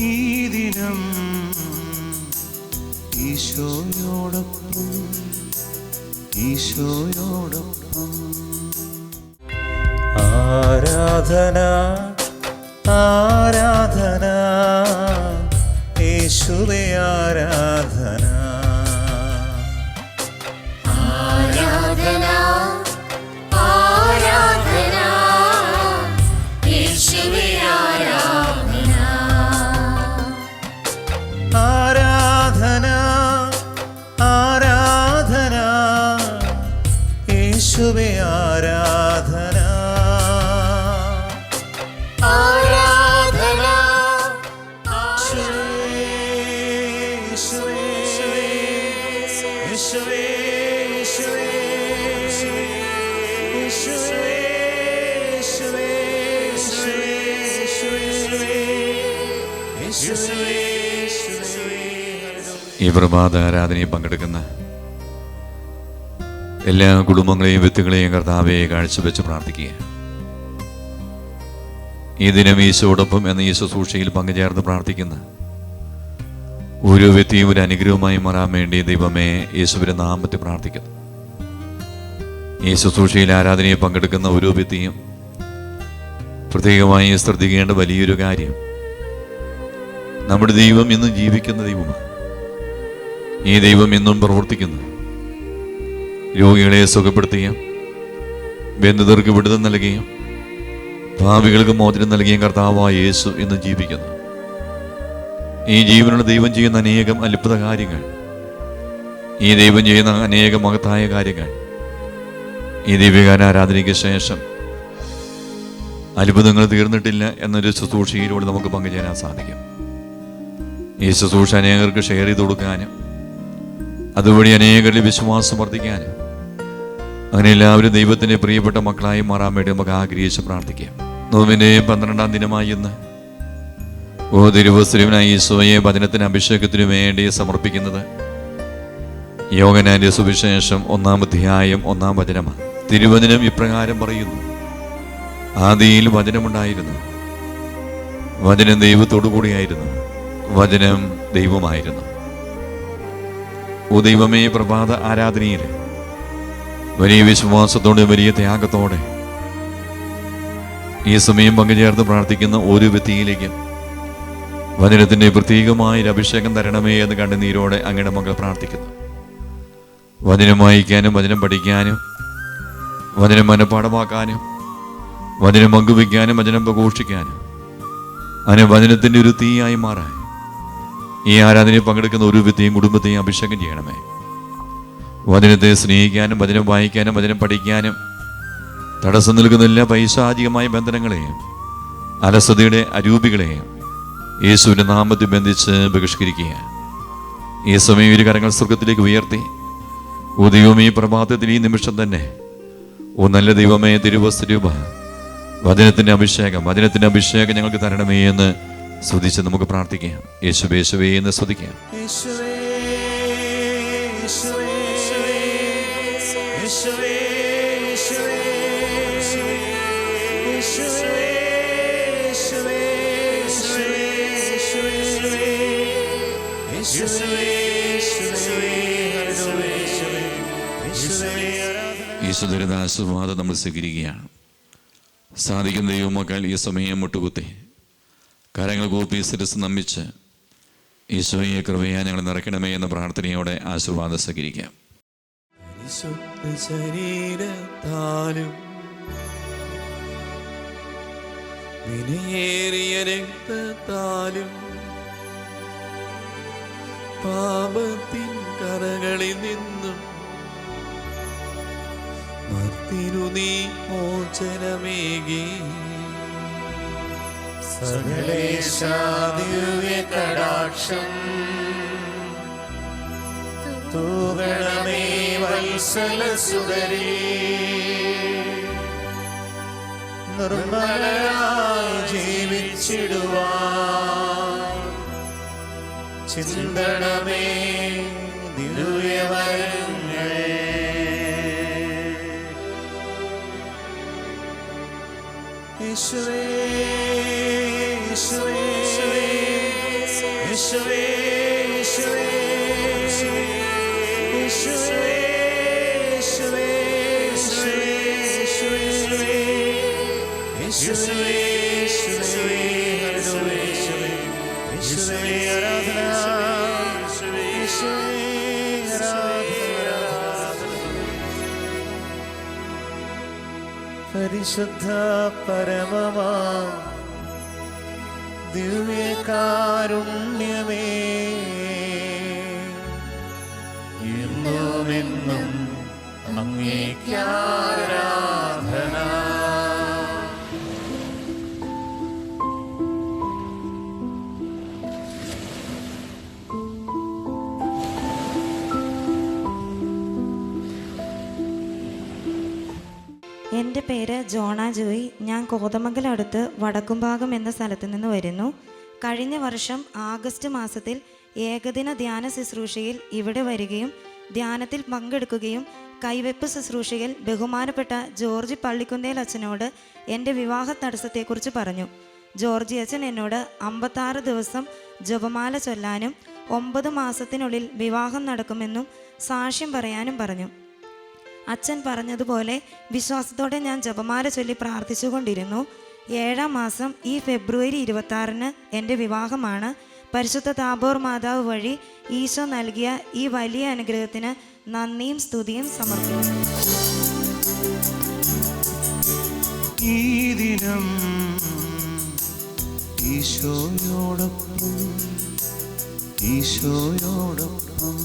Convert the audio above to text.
ഈ ദിനം ഈശോയോടൊപ്പം ഈശോയോടൊപ്പം. ആരാധന ആരാധന. യേശുവേ ആരാധന ആരാധന ഈ പ്രഭാത ആരാധനയിൽ പങ്കെടുക്കുന്ന എല്ലാ കുടുംബങ്ങളെയും വ്യക്തികളെയും കർത്താവെ കാഴ്ചവെച്ച് പ്രാർത്ഥിക്കുക ഈ ദിനം ഈശോടൊപ്പം എന്ന ഈ ശുശ്രൂഷയിൽ പങ്കുചേർന്ന് പ്രാർത്ഥിക്കുന്ന ഓരോ വ്യക്തിയും ഒരു അനുഗ്രഹമായി മാറാൻ വേണ്ടി ദൈവമേ യേശുവിന്റെ നാമത്തിൽ പ്രാർത്ഥിക്കുന്നു. ഈ ശുശ്രൂഷയിൽ ആരാധനയെ പങ്കെടുക്കുന്ന ഓരോ വ്യക്തിയും പ്രത്യേകമായി ശ്രദ്ധിക്കേണ്ട വലിയൊരു കാര്യം നമ്മുടെ ദൈവം ഇന്നും ജീവിക്കുന്ന ദൈവമാണ്. ഈ ദൈവം ഇന്നും പ്രവർത്തിക്കുന്നു. രോഗികളെ സുഖപ്പെടുത്തുകയും ബന്ധുതർക്ക് വിടുതൽ നൽകുകയും ഭാവികൾക്ക് മോചനം നൽകുകയും കർത്താവായ യേശു ഇന്ന് ജീവിക്കുന്നു. ഈ ജീവനുള്ള ദൈവം ചെയ്യുന്ന അനേകം അത്ഭുത കാര്യങ്ങൾ ഈ ദൈവം ചെയ്യുന്ന അനേകം മഹത്തായ കാര്യങ്ങൾ ഈ ദൈവികാന ആരാധനയ്ക്ക് ശേഷം അത്ഭുതങ്ങൾ തീർന്നിട്ടില്ല എന്നൊരു ശുശ്രൂഷയിലൂടെ നമുക്ക് പങ്കുചേരാൻ സാധിക്കും. ഈ ശുശ്രൂഷ അനേകർക്ക് ഷെയർ ചെയ്ത് കൊടുക്കാനും അതുവഴി അനേകരുടെ വിശ്വാസം വർദ്ധിക്കാനും അങ്ങനെ എല്ലാവരും ദൈവത്തിന്റെ പ്രിയപ്പെട്ട മക്കളായി മാറാൻ വേണ്ടി നമുക്ക് ആഗ്രഹിച്ച് പ്രാർത്ഥിക്കാം. നോവിന്റെ പന്ത്രണ്ടാം ദിനമായി ഇന്ന് ഓ തിരുവസ്ലിമിനായി ഈശോയെ വചനത്തിന് അഭിഷേകത്തിനു വേണ്ടി സമർപ്പിക്കുന്നത് യോഗനാന്റെ സുവിശേഷം ഒന്നാം അധ്യായം ഒന്നാം വചനമാണ്. തിരുവചനം ഇപ്രകാരം പറയുന്നു. ആദിയിൽ വചനമുണ്ടായിരുന്നു. വചനം ദൈവത്തോടു കൂടിയായിരുന്നു. വചനം ദൈവമായിരുന്നു. ഓ ദൈവമേ പ്രഭാത ആരാധനയിൽ വലിയ വിശ്വാസത്തോടെ വലിയ ത്യാഗത്തോടെ ഈ സമയം പങ്കുചേർന്ന് പ്രാർത്ഥിക്കുന്ന ഒരു വ്യക്തിയിലേക്ക് വചനത്തിന്റെ പ്രത്യേകമായ ഒരു അഭിഷേകം തരണമേ എന്ന് കണ്ണുനീരോടെ അങ്ങയുടെ മകൾ പ്രാർത്ഥിക്കുന്നു. വചനം വായിക്കാനും വചനം പഠിക്കാനും വചനം മനഃപ്പാടമാക്കാനും വചനം പങ്കുവയ്ക്കാനും വചനം പ്രഘോഷിക്കാനും അതിന് വചനത്തിന്റെ ഒരു തീയായി മാറാൻ ഈ ആരാധനയിൽ പങ്കെടുക്കുന്ന ഒരു വ്യക്തിയും കുടുംബത്തെയും അഭിഷേകം ചെയ്യണമേ. വചനത്തെ സ്നേഹിക്കാനും വചനം വായിക്കാനും വചനം പഠിക്കാനും തടസ്സം നിൽക്കുന്ന എല്ലാ പൈശാചികമായ ബന്ധനങ്ങളെയും അലസതയുടെ അരൂപികളെയും യേശുവിന്റെ നാമത്തിൽ ബന്ധിച്ച് ബഹിഷ്കരിക്കുക. ഈ സമയം ഇരു കരങ്ങൾ സ്വർഗത്തിലേക്ക് ഉയർത്തി. ഓ ദൈവം ഈ പ്രഭാതത്തിൽ ഈ നിമിഷം തന്നെ ഓ നല്ല ദൈവമേ തിരുവസ്തുരൂപ വചനത്തിന്റെ അഭിഷേകം വചനത്തിന്റെ അഭിഷേകം ഞങ്ങൾക്ക് തരണമേ എന്ന് സ്തുതിച്ച് നമുക്ക് പ്രാർത്ഥിക്കാം. യേശുവേ എന്ന് സ്തുതിക്കാം. യേശുവേ ആശീർവാദം നമ്മൾ സ്വീകരിക്കുകയാണ്. സാധിക്കുന്ന ദൈവമക്കാൽ ഈ സമയം മുട്ടുകുത്തി. കരങ്ങൾ കൂപ്പി സിരസ് നമ്മിച്ച് ഈശോയെ കൃപയാ ഞങ്ങൾ നിറയ്ക്കണമേ എന്ന പ്രാർത്ഥനയോടെ ആശീർവാദം സ്വീകരിക്കാം. പരിശുദ്ധ ശരീരത്താലും വിനയേറിയ രക്തത്താലും പാപത്തിൻ കറകളിൽ നിന്നും മർത്തിനു നീ മോചനമേകി. സകലേശാദിവ്യ കടാക്ഷം തൂകണമേ. വത്സല സുതരേ നിർമ്മലയായി ജീവിച്ചിടുവാൻ ചിന്തണമേ ദിവ്യവരങ്ങൾ പരിശുദ്ധ പരമമാ ദിവ്യകാരുണ്യമേ. എന്നുമെന്നും എന്റെ പേര് ജോണ ജോയി. ഞാൻ കോതമംഗലം അടുത്ത് വടക്കുംഭാഗം എന്ന സ്ഥലത്ത് നിന്ന് വരുന്നു. കഴിഞ്ഞ വർഷം ആഗസ്റ്റ് മാസത്തിൽ ഏകദിന ധ്യാന ശുശ്രൂഷയിൽ ഇവിടെ വരികയും ധ്യാനത്തിൽ പങ്കെടുക്കുകയും കൈവെപ്പ് ശുശ്രൂഷയിൽ ബഹുമാനപ്പെട്ട ജോർജ് പള്ളിക്കുന്നേൽ അച്ഛനോട് എന്റെ വിവാഹ തടസ്സത്തെക്കുറിച്ച് പറഞ്ഞു. ജോർജി അച്ഛൻ എന്നോട് അമ്പത്താറ് ദിവസം ജപമാല ചൊല്ലാനും ഒമ്പത് മാസത്തിനുള്ളിൽ വിവാഹം നടക്കുമെന്നും സാക്ഷ്യം പറയാനും പറഞ്ഞു. അച്ഛൻ പറഞ്ഞതുപോലെ വിശ്വാസത്തോടെ ഞാൻ ജപമാല ചൊല്ലി പ്രാർത്ഥിച്ചുകൊണ്ടിരുന്നു. ഏഴാം മാസം ഈ ഫെബ്രുവരി ഇരുപത്തി എന്റെ വിവാഹമാണ്. പരിശുദ്ധ താബോർ മാതാവ് വഴി ഈശോ നൽകിയ ഈ വലിയ അനുഗ്രഹത്തിന് നന്ദിയും സ്തുതിയും സമർപ്പിക്കുന്നു. ഈ ദിനം ഈശോയോടൊപ്പം ഈശോയോടൊപ്പം.